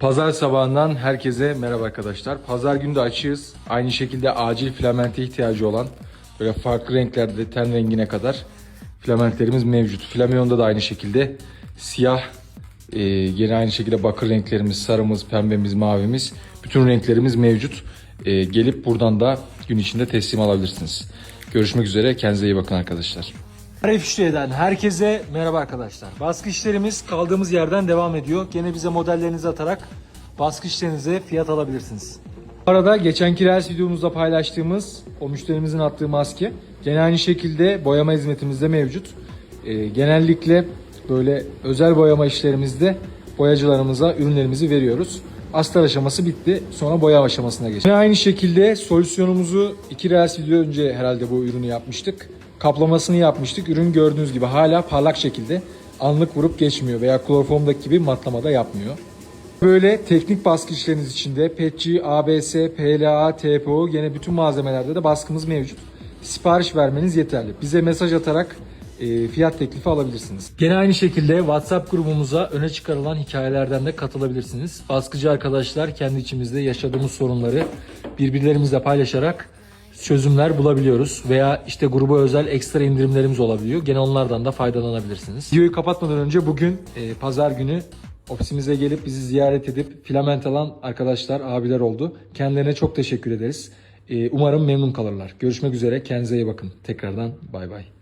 Pazar sabahından herkese merhaba arkadaşlar. Pazar günü de açığız. Aynı şekilde acil filamente ihtiyacı olan böyle farklı renklerde ten rengine kadar filamentlerimiz mevcut. Flamion'da da aynı şekilde siyah e, yine aynı şekilde bakır renklerimiz, sarımız, pembemiz, mavimiz bütün renklerimiz mevcut. E, gelip buradan da gün içinde teslim alabilirsiniz. Görüşmek üzere. Kendinize iyi bakın arkadaşlar. Arif İşçi'den herkese merhaba arkadaşlar. Baskı işlerimiz kaldığımız yerden devam ediyor. Gene bize modellerinizi atarak baskı işlerinize fiyat alabilirsiniz. Bu arada geçenki Reels videomuzda paylaştığımız o müşterimizin attığı maske gene aynı şekilde boyama hizmetimizde mevcut. Ee, genellikle böyle özel boyama işlerimizde boyacılarımıza ürünlerimizi veriyoruz. Astar aşaması bitti. Sonra boya aşamasına geçtik. Yine aynı şekilde solüsyonumuzu iki Reels video önce herhalde bu ürünü yapmıştık. Kaplamasını yapmıştık. Ürün gördüğünüz gibi hala parlak şekilde anlık vurup geçmiyor veya kloroformdaki gibi matlamada yapmıyor. Böyle teknik baskı işleriniz içinde PETG, ABS, PLA, TPO gene bütün malzemelerde de baskımız mevcut. Sipariş vermeniz yeterli. Bize mesaj atarak e, fiyat teklifi alabilirsiniz. Gene aynı şekilde WhatsApp grubumuza öne çıkarılan hikayelerden de katılabilirsiniz. Baskıcı arkadaşlar kendi içimizde yaşadığımız sorunları birbirlerimizle paylaşarak çözümler bulabiliyoruz. Veya işte gruba özel ekstra indirimlerimiz olabiliyor. Gene onlardan da faydalanabilirsiniz. Videoyu kapatmadan önce bugün e, pazar günü ofisimize gelip bizi ziyaret edip filament alan arkadaşlar, abiler oldu. Kendilerine çok teşekkür ederiz. E, umarım memnun kalırlar. Görüşmek üzere. Kendinize iyi bakın. Tekrardan bay bay.